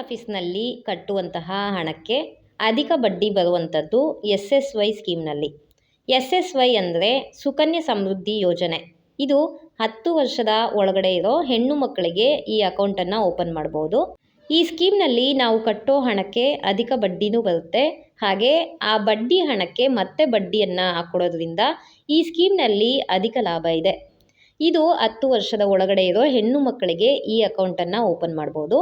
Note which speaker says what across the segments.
Speaker 1: ಆಫೀಸ್ನಲ್ಲಿ ಕಟ್ಟುವಂತಹ ಹಣಕ್ಕೆ ಅಧಿಕ ಬಡ್ಡಿ ಬರುವಂಥದ್ದು ಎಸ್ ಎಸ್ ವೈ ಸ್ಕೀಮ್ನಲ್ಲಿ. ಎಸ್ ಎಸ್ ವೈ ಅಂದರೆ ಸುಕನ್ಯಾ ಸಮೃದ್ಧಿ ಯೋಜನೆ. ಇದು ಹತ್ತು ವರ್ಷದ ಒಳಗಡೆ ಇರೋ ಹೆಣ್ಣು ಮಕ್ಕಳಿಗೆ ಈ ಅಕೌಂಟನ್ನು ಓಪನ್ ಮಾಡ್ಬೋದು. ಈ ಸ್ಕೀಮ್ನಲ್ಲಿ ನಾವು ಕಟ್ಟೋ ಹಣಕ್ಕೆ ಅಧಿಕ ಬಡ್ಡಿನೂ ಬರುತ್ತೆ. ಹಾಗೆ ಆ ಬಡ್ಡಿ ಹಣಕ್ಕೆ ಮತ್ತೆ ಬಡ್ಡಿಯನ್ನು ಹಾಕ್ಕೊಡೋದ್ರಿಂದ ಈ ಸ್ಕೀಮ್ನಲ್ಲಿ ಅಧಿಕ ಲಾಭ ಇದೆ. ಇದು ಹತ್ತು ವರ್ಷದ ಒಳಗಡೆ ಇರೋ ಹೆಣ್ಣು ಮಕ್ಕಳಿಗೆ ಈ ಅಕೌಂಟನ್ನು ಓಪನ್ ಮಾಡ್ಬೋದು.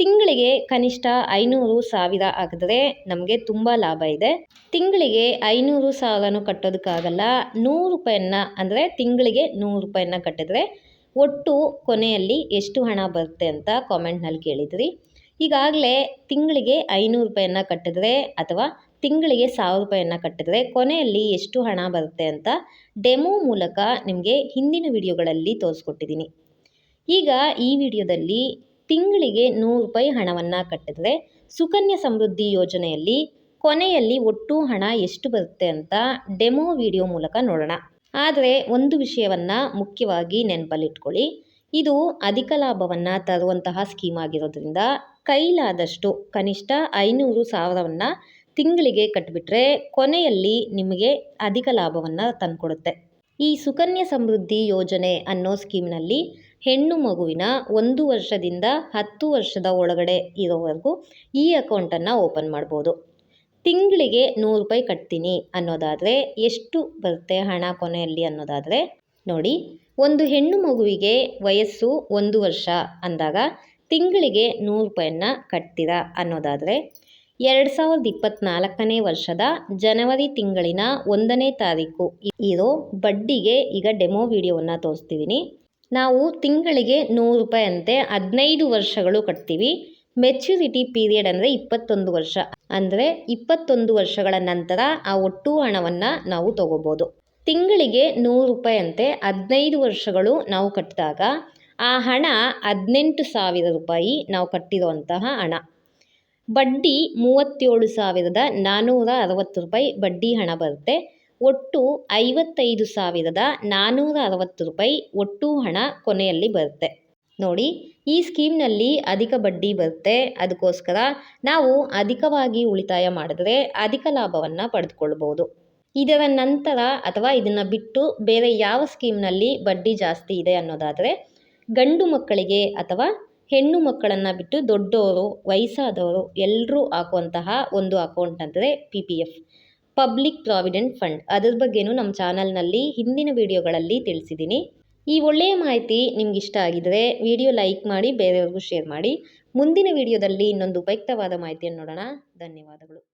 Speaker 1: ತಿಂಗಳಿಗೆ ಕನಿಷ್ಠ ಐನೂರು ಸಾವಿರ ಹಾಕಿದ್ರೆ ನಮಗೆ ತುಂಬ ಲಾಭ ಇದೆ. ತಿಂಗಳಿಗೆ ಐನೂರು ಸಾವಿರನೂ ಕಟ್ಟೋದಕ್ಕಾಗಲ್ಲ, ನೂರು ರೂಪಾಯಿಯನ್ನ ಅಂದರೆ ತಿಂಗಳಿಗೆ ನೂರು ರೂಪಾಯನ್ನ ಕಟ್ಟಿದ್ರೆ ಒಟ್ಟು ಕೊನೆಯಲ್ಲಿ ಎಷ್ಟು ಹಣ ಬರುತ್ತೆ ಅಂತ ಕಾಮೆಂಟ್ನಲ್ಲಿ ಕೇಳಿದ್ರಿ. ಈಗಾಗಲೇ ತಿಂಗಳಿಗೆ ಐನೂರು ರೂಪಾಯಿಯನ್ನ ಕಟ್ಟಿದ್ರೆ ಅಥವಾ ತಿಂಗಳಿಗೆ ಸಾವಿರ ರೂಪಾಯಿಯನ್ನ ಕಟ್ಟಿದ್ರೆ ಕೊನೆಯಲ್ಲಿ ಎಷ್ಟು ಹಣ ಬರುತ್ತೆ ಅಂತ ಡೆಮೋ ಮೂಲಕ ನಿಮಗೆ ಹಿಂದಿನ ವಿಡಿಯೋಗಳಲ್ಲಿ ತೋರಿಸ್ಕೊಟ್ಟಿದ್ದೀನಿ. ಈಗ ಈ ವಿಡಿಯೋದಲ್ಲಿ ತಿಂಗಳಿಗೆ ನೂರು ರೂಪಾಯಿ ಹಣವನ್ನು ಕಟ್ಟಿದ್ರೆ ಸುಕನ್ಯಾ ಸಮೃದ್ಧಿ ಯೋಜನೆಯಲ್ಲಿ ಕೊನೆಯಲ್ಲಿ ಒಟ್ಟು ಹಣ ಎಷ್ಟು ಬರುತ್ತೆ ಅಂತ ಡೆಮೋ ವಿಡಿಯೋ ಮೂಲಕ ನೋಡೋಣ. ಆದರೆ ಒಂದು ವಿಷಯವನ್ನು ಮುಖ್ಯವಾಗಿ ನೆನಪಲ್ಲಿಟ್ಕೊಳ್ಳಿ. ಇದು ಅಧಿಕ ಲಾಭವನ್ನು ತರುವಂತಹ ಸ್ಕೀಮ್ ಆಗಿರೋದ್ರಿಂದ ಕೈಲಾದಷ್ಟು ಕನಿಷ್ಠ ಐನೂರು ಸಾವಿರವನ್ನು ತಿಂಗಳಿಗೆ ಕಟ್ಟಿಬಿಟ್ರೆ ಕೊನೆಯಲ್ಲಿ ನಿಮಗೆ ಅಧಿಕ ಲಾಭವನ್ನು ತಂದುಕೊಡುತ್ತೆ. ಈ ಸುಕನ್ಯಾ ಸಮೃದ್ಧಿ ಯೋಜನೆ ಅನ್ನೋ ಸ್ಕೀಮ್ನಲ್ಲಿ ಹೆಣ್ಣು ಮಗುವಿನ ಒಂದು ವರ್ಷದಿಂದ ಹತ್ತು ವರ್ಷದ ಒಳಗಡೆ ಇರೋವರೆಗೂ ಈ ಅಕೌಂಟನ್ನು ಓಪನ್ ಮಾಡ್ಬೋದು. ತಿಂಗಳಿಗೆ ನೂರು ರೂಪಾಯಿ ಕಟ್ತೀನಿ ಅನ್ನೋದಾದರೆ ಎಷ್ಟು ಬರುತ್ತೆ ಹಣ ಕೊನೆಯಲ್ಲಿ ಅನ್ನೋದಾದರೆ ನೋಡಿ, ಒಂದು ಹೆಣ್ಣು ಮಗುವಿಗೆ ವಯಸ್ಸು ಒಂದು ವರ್ಷ ಅಂದಾಗ ತಿಂಗಳಿಗೆ ನೂರು ರೂಪಾಯಿಯನ್ನ ಕಟ್ತೀರಾ ಅನ್ನೋದಾದರೆ ಎರಡು ಸಾವಿರದ ಇಪ್ಪತ್ತ್ನಾಲ್ಕನೇ ವರ್ಷದ ಜನವರಿ ತಿಂಗಳಿನ ಒಂದನೇ ತಾರೀಕು ಇರೋ ಬಡ್ಡಿಗೆ ಈಗ ಡೆಮೋ ವಿಡಿಯೋವನ್ನು ತೋರಿಸ್ತಿದ್ದೀನಿ ನಾವು ತಿಂಗಳಿಗೆ ನೂರು ರೂಪಾಯಿ ಅಂತೆ ಹದಿನೈದು ವರ್ಷಗಳು ಕಟ್ತೀವಿ. ಮೆಚ್ಯೂರಿಟಿ ಪೀರಿಯಡ್ ಅಂದರೆ ಇಪ್ಪತ್ತೊಂದು ವರ್ಷ. ಅಂದರೆ ಇಪ್ಪತ್ತೊಂದು ವರ್ಷಗಳ ನಂತರ ಆ ಒಟ್ಟು ಹಣವನ್ನು ನಾವು ತಗೋಬೋದು. ತಿಂಗಳಿಗೆ ನೂರು ರೂಪಾಯಿ ಅಂತೆ ಹದಿನೈದು ವರ್ಷಗಳು ನಾವು ಕಟ್ಟಿದಾಗ ಆ ಹಣ ಹದಿನೆಂಟು ಸಾವಿರ ರೂಪಾಯಿ ನಾವು ಕಟ್ಟಿರುವಂತಹ ಹಣ. ಬಡ್ಡಿ ಮೂವತ್ತೇಳು ಸಾವಿರದ ನಾನ್ನೂರ ಅರವತ್ತು ರೂಪಾಯಿ ಬಡ್ಡಿ ಹಣ ಬರುತ್ತೆ. ಒಟ್ಟು ಐವತ್ತೈದು ಸಾವಿರದ ನಾನ್ನೂರ ಅರವತ್ತು ರೂಪಾಯಿ ಒಟ್ಟು ಹಣ ಕೊನೆಯಲ್ಲಿ ಬರುತ್ತೆ. ನೋಡಿ, ಈ ಸ್ಕೀಮ್ನಲ್ಲಿ ಅಧಿಕ ಬಡ್ಡಿ ಬರುತ್ತೆ. ಅದಕ್ಕೋಸ್ಕರ ನಾವು ಅಧಿಕವಾಗಿ ಉಳಿತಾಯ ಮಾಡಿದ್ರೆ ಅಧಿಕ ಲಾಭವನ್ನು ಪಡೆದುಕೊಳ್ಬೋದು ಇದರ ನಂತರ ಅಥವಾ ಇದನ್ನು ಬಿಟ್ಟು ಬೇರೆ ಯಾವ ಸ್ಕೀಮ್ನಲ್ಲಿ ಬಡ್ಡಿ ಜಾಸ್ತಿ ಇದೆ ಅನ್ನೋದಾದರೆ, ಗಂಡು ಮಕ್ಕಳಿಗೆ ಅಥವಾ ಹೆಣ್ಣು ಮಕ್ಕಳನ್ನು ಬಿಟ್ಟು ದೊಡ್ಡವರು ವಯಸ್ಸಾದವರು ಎಲ್ಲರೂ ಹಾಕುವಂತಹ ಒಂದು ಅಕೌಂಟ್ ಅಂದರೆ P P F. Public provident fund. ಅದ್ರ ಬಗ್ಗೆನೂ ನಮ್ಮ ಚಾನಲ್ನಲ್ಲಿ ಹಿಂದಿನ ವಿಡಿಯೋಗಳಲ್ಲಿ ತಿಳಿಸಿದ್ದೀನಿ ಈ ಒಳ್ಳೆಯ ಮಾಹಿತಿ ನಿಮ್ಗೆ ಇಷ್ಟ ಆಗಿದ್ರೆ ವಿಡಿಯೋ ಲೈಕ್ ಮಾಡಿ, ಬೇರೆಯವ್ರಿಗೂ ಶೇರ್ ಮಾಡಿ. ಮುಂದಿನ ವಿಡಿಯೋದಲ್ಲಿ ಇನ್ನೊಂದು ಉಪಯುಕ್ತವಾದ ಮಾಹಿತಿಯನ್ನು ನೋಡೋಣ. ಧನ್ಯವಾದಗಳು.